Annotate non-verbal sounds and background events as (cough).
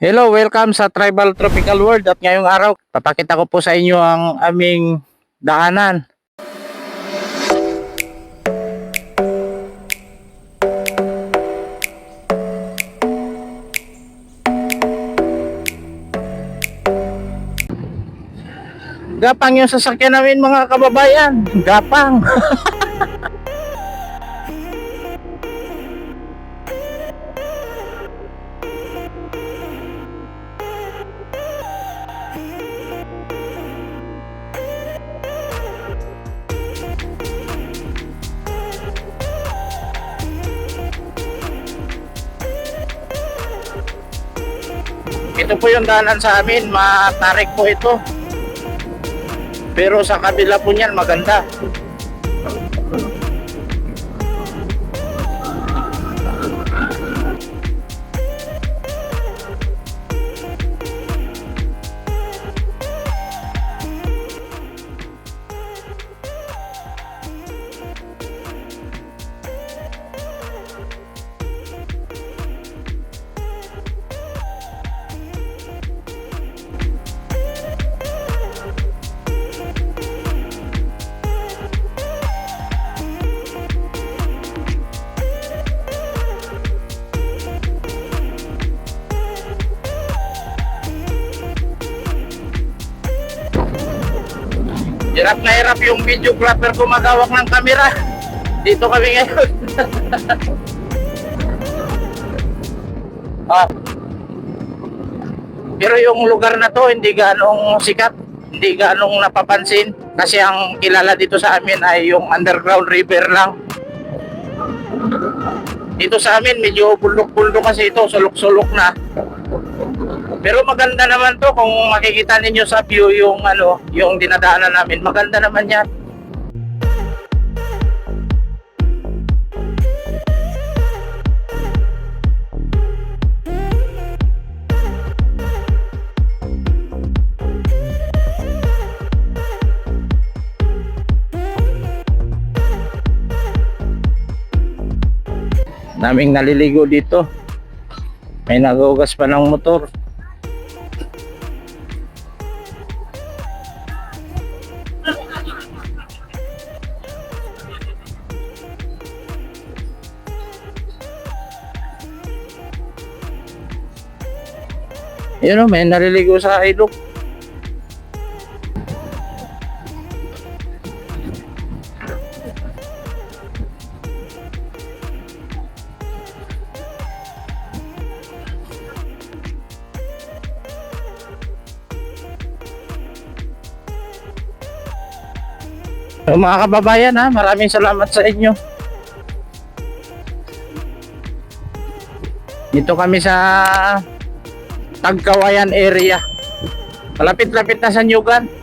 Hello, welcome sa Tribal Tropical World at ngayong araw papakita ko po sa inyo ang aming daanan. Gapang yung sasakyan namin mga kababayan. Gapang. (laughs) Ito po yung daanan sa amin, matarik po ito. Pero sa kabila po niyan maganda. Hirap na hirap yung videographer ko magawak ng kamera. Dito kami ngayon. (laughs) ah. Pero yung lugar na to hindi ganong sikat, hindi ganong napapansin kasi ang kilala dito sa amin ay yung underground river lang. Dito sa amin medyo bulok-bulok kasi ito, sulok-sulok na. Pero maganda naman to kung makikita ninyo sa view yung ano, yung dinadaanan namin. Maganda naman 'yan. Naming naliligo dito. May nagugas pa ng motor. Yun o, may naliligo sa ilog. So, mga kababayan ha, maraming salamat sa inyo. Dito kami sa Tagkawayan area. Malapit-lapit na sa Nyugan.